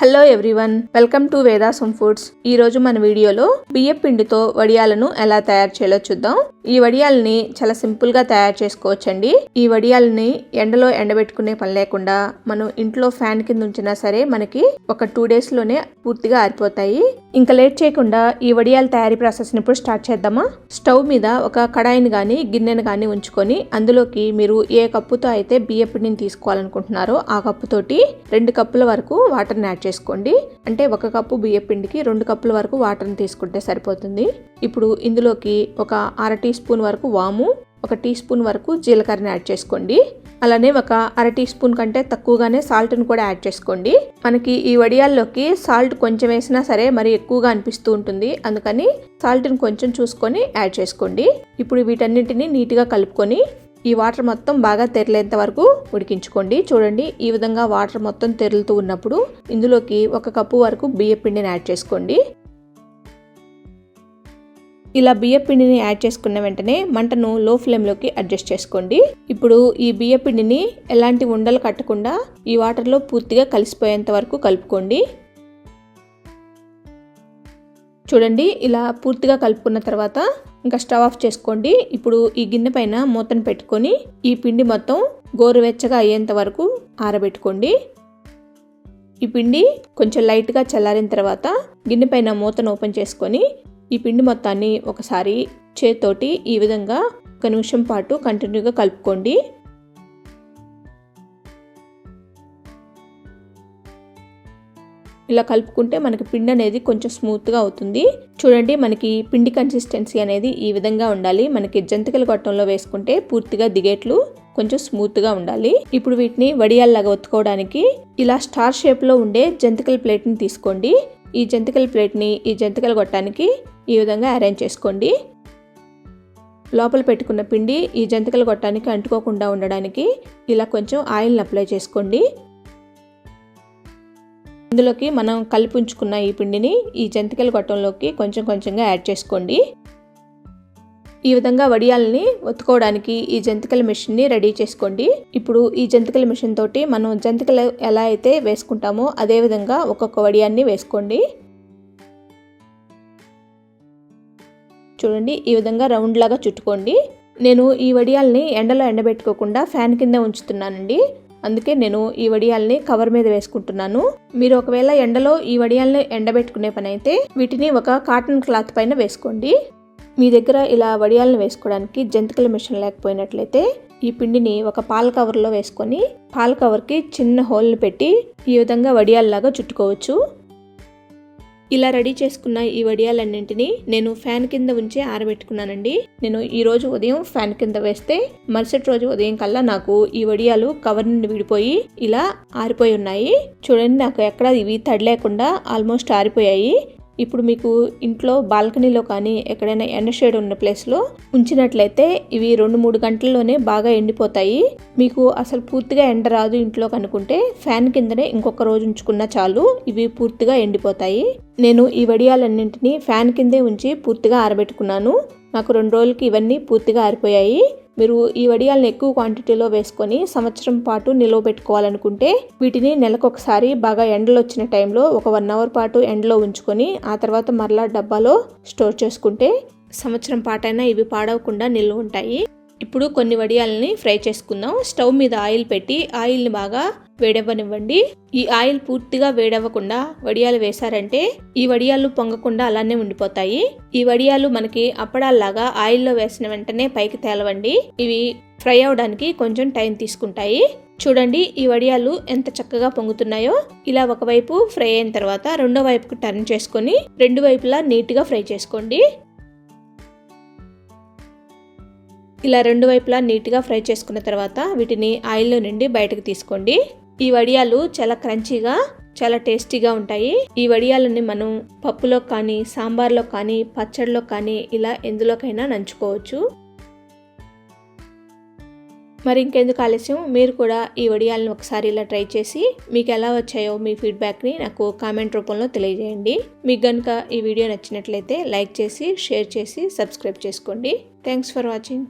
Hello everyone welcome to Vedasam foods ఈ రోజు మన వీడియోలో బియ్యం పిండితో వడియాలను ఎలా తయారు చేయాలో చూద్దాం. ఈ వడియాలని చాలా సింపుల్గా తయారు చేసుకోవచ్చండి. ఈ వడియాలని ఎండలో ఎండబెట్టుకునే పని లేకుండా మనం ఇంట్లో ఫ్యాన్ కింద ఉంచినా సరే మనకి ఒక టూ డేస్లోనే పూర్తిగా ఆరిపోతాయి. ఇంకా లేట్ చేయకుండా ఈ వడియాల తయారీ ప్రాసెస్ని ఇప్పుడు స్టార్ట్ చేద్దామా? స్టవ్ మీద ఒక కడాయిని గాని గిన్నెను గాని ఉంచుకొని అందులోకి మీరు ఏ కప్పుతో అయితే బియ్య పిండిని తీసుకోవాలనుకుంటున్నారో ఆ కప్పుతోటి రెండు కప్పుల వరకు వాటర్ని యాడ్ చేసుకోండి. అంటే ఒక కప్పు బియ్య పిండికి రెండు కప్పుల వరకు వాటర్ని తీసుకుంటే సరిపోతుంది. ఇప్పుడు ఇందులోకి ఒక అర టీ స్పూన్ వరకు వాము ఒక టీ స్పూన్ వరకు జీలకర్రని యాడ్ చేసుకోండి. అలానే ఒక అర టీ స్పూన్ కంటే తక్కువగానే సాల్ట్ని కూడా యాడ్ చేసుకోండి. మనకి ఈ వడియాల్లోకి సాల్ట్ కొంచెం వేసినా సరే మరి ఎక్కువగా అనిపిస్తూ ఉంటుంది. అందుకని సాల్ట్ని కొంచెం చూసుకొని యాడ్ చేసుకోండి. ఇప్పుడు వీటన్నింటినీ నీట్గా కలుపుకొని ఈ వాటర్ మొత్తం బాగా తెరలేంత వరకు ఉడికించుకోండి. చూడండి ఈ విధంగా వాటర్ మొత్తం తెరులుతూ ఉన్నప్పుడు ఇందులోకి ఒక కప్పు వరకు బియ్య పిండిని యాడ్ చేసుకోండి. ఇలా బియ్య పిండిని యాడ్ చేసుకున్న వెంటనే మంటను లో ఫ్లేమ్లోకి అడ్జస్ట్ చేసుకోండి. ఇప్పుడు ఈ బియ్య పిండిని ఎలాంటి ఉండలు కట్టకుండా ఈ వాటర్లో పూర్తిగా కలిసిపోయేంత వరకు కలుపుకోండి. చూడండి ఇలా పూర్తిగా కలుపుకున్న తర్వాత ఇంకా స్టవ్ ఆఫ్ చేసుకోండి. ఇప్పుడు ఈ గిన్నె పైన మూతను పెట్టుకొని ఈ పిండి మొత్తం గోరువెచ్చగా అయ్యేంత వరకు ఆరబెట్టుకోండి. ఈ పిండి కొంచెం లైట్గా చల్లారిన తర్వాత గిన్నె పైన మూతను ఓపెన్ చేసుకొని ఈ పిండి మొత్తాన్ని ఒకసారి చేతితోటి ఈ విధంగా ఒక నిమిషం పాటు కంటిన్యూగా కలుపుకోండి. ఇలా కలుపుకుంటే మనకి పిండి అనేది కొంచెం స్మూత్గా అవుతుంది. చూడండి మనకి పిండి కన్సిస్టెన్సీ అనేది ఈ విధంగా ఉండాలి. మనకి జంతికల గొట్టంలో వేసుకుంటే పూర్తిగా దిగేట్లు కొంచెం స్మూత్గా ఉండాలి. ఇప్పుడు వీటిని వడియాల్లాగా ఒత్తుకోవడానికి ఇలా స్టార్ షేప్లో ఉండే జంతికల ప్లేట్ని తీసుకోండి. ఈ జంతికల ప్లేట్ని ఈ జంతికల గొట్టానికి ఈ విధంగా అరేంజ్ చేసుకోండి. లోపల పెట్టుకున్న పిండి ఈ జంతికల గొట్టానికి అంటుకోకుండా ఉండడానికి ఇలా కొంచెం ఆయిల్ని అప్లై చేసుకోండి. ఇందులోకి మనం కలిపి ఉంచుకున్న ఈ పిండిని ఈ జంతికల గొట్టంలోకి కొంచెం కొంచెంగా యాడ్ చేసుకోండి. ఈ విధంగా వడియాలని ఒత్తుకోవడానికి ఈ జంతికల మిషన్ని రెడీ చేసుకోండి. ఇప్పుడు ఈ జంతికల మిషన్ తోటి మనం జంతికలు ఎలా అయితే వేసుకుంటామో అదే విధంగా ఒక్కొక్క వడియాన్ని వేసుకోండి. చూడండి ఈ విధంగా రౌండ్ లాగా చుట్టుకోండి. నేను ఈ వడియాల్ని ఎండలో ఎండబెట్టుకోకుండా ఫ్యాన్ కింద ఉంచుతున్నానండి. అందుకే నేను ఈ వడియాల్ని కవర్ మీద వేసుకుంటున్నాను. మీరు ఒకవేళ ఎండలో ఈ వడియాల్ని ఎండబెట్టుకునే పని అయితే వీటిని ఒక కాటన్ క్లాత్ పైన వేసుకోండి. మీ దగ్గర ఇలా వడియాలను వేసుకోవడానికి జంతికల మిషన్ లేకపోయినట్లయితే ఈ పిండిని ఒక పాల కవర్లో వేసుకొని పాల కవర్కి చిన్న హోల్ని పెట్టి ఈ విధంగా వడియాల్లాగా చుట్టుకోవచ్చు. ఇలా రెడీ చేసుకున్న ఈ వడియాలన్నింటినీ నేను ఫ్యాన్ కింద ఉంచి ఆరబెట్టుకున్నానండి. నేను ఈ రోజు ఉదయం ఫ్యాన్ కింద వేస్తే మరుసటి రోజు ఉదయం కల్లా నాకు ఈ వడియాలు కవర్ నుండి విడిపోయి ఇలా ఆరిపోయి ఉన్నాయి. చూడండి నాకు ఎక్కడ ఇవి తడి లేకుండా ఆల్మోస్ట్ ఆరిపోయాయి. ఇప్పుడు మీకు ఇంట్లో బాల్కనీలో కానీ ఎక్కడైనా ఎండ షేడ్ ఉన్న ప్లేస్లో ఉంచినట్లయితే ఇవి రెండు మూడు గంటల్లోనే బాగా ఎండిపోతాయి. మీకు అసలు పూర్తిగా ఎండ రాదు ఇంట్లో కనుకుంటే ఫ్యాన్ కిందనే ఇంకొక రోజు ఉంచుకున్నా చాలు ఇవి పూర్తిగా ఎండిపోతాయి. నేను ఈ వడియాలన్నింటినీ ఫ్యాన్ కిందే ఉంచి పూర్తిగా ఆరబెట్టుకున్నాను. నాకు రెండు రోజులకి ఇవన్నీ పూర్తిగా ఆరిపోయాయి. మీరు ఈ వడియాలను ఎక్కువ క్వాంటిటీలో వేసుకొని సంవత్సరం పాటు నిల్వ పెట్టుకోవాలనుకుంటే వీటిని నెలకొకసారి బాగా ఎండలు వచ్చిన టైంలో ఒక వన్ అవర్ పాటు ఎండలో ఉంచుకొని ఆ తర్వాత మరలా డబ్బాలో స్టోర్ చేసుకుంటే సంవత్సరం పాటైనా ఇవి పాడవకుండా నిల్వ ఉంటాయి. ఇప్పుడు కొన్ని వడియాలని ఫ్రై చేసుకుందాం. స్టవ్ మీద ఆయిల్ పెట్టి ఆయిల్ని బాగా వేడవ్వనివ్వండి. ఈ ఆయిల్ పూర్తిగా వేడవ్వకుండా వడియాలు వేశారంటే ఈ వడియాలు పొంగకుండా అలానే ఉండిపోతాయి. ఈ వడియాలు మనకి అప్పడాల్లాగా ఆయిల్లో వేసిన వెంటనే పైకి తేలవండి. ఇవి ఫ్రై అవడానికి కొంచెం టైం తీసుకుంటాయి. చూడండి ఈ వడియాలు ఎంత చక్కగా పొంగుతున్నాయో. ఇలా ఒకవైపు ఫ్రై అయిన తర్వాత రెండో వైపుకు టర్న్ చేసుకొని రెండు వైపులా నీట్గా ఫ్రై చేసుకోండి. ఇలా రెండు వైపులా నీట్గా ఫ్రై చేసుకున్న తర్వాత వీటిని ఆయిల్లో నుండి బయటకు తీసుకోండి. ఈ వడియాలు చాలా క్రంచీగా చాలా టేస్టీగా ఉంటాయి. ఈ వడియాలని మనం పప్పులో కానీ సాంబార్లో కానీ పచ్చడిలో కానీ ఇలా ఎందులోకైనా నంచుకోవచ్చు. మరి ఇంకెందుకు ఆలస్యం? మీరు కూడా ఈ వడియాలను ఒకసారి ఇలా ట్రై చేసి మీకు ఎలా వచ్చాయో మీ ఫీడ్బ్యాక్ని నాకు కామెంట్ రూపంలో తెలియజేయండి. మీకు కనుక ఈ వీడియో నచ్చినట్లయితే లైక్ చేసి షేర్ చేసి సబ్స్క్రైబ్ చేసుకోండి. Thanks for watching.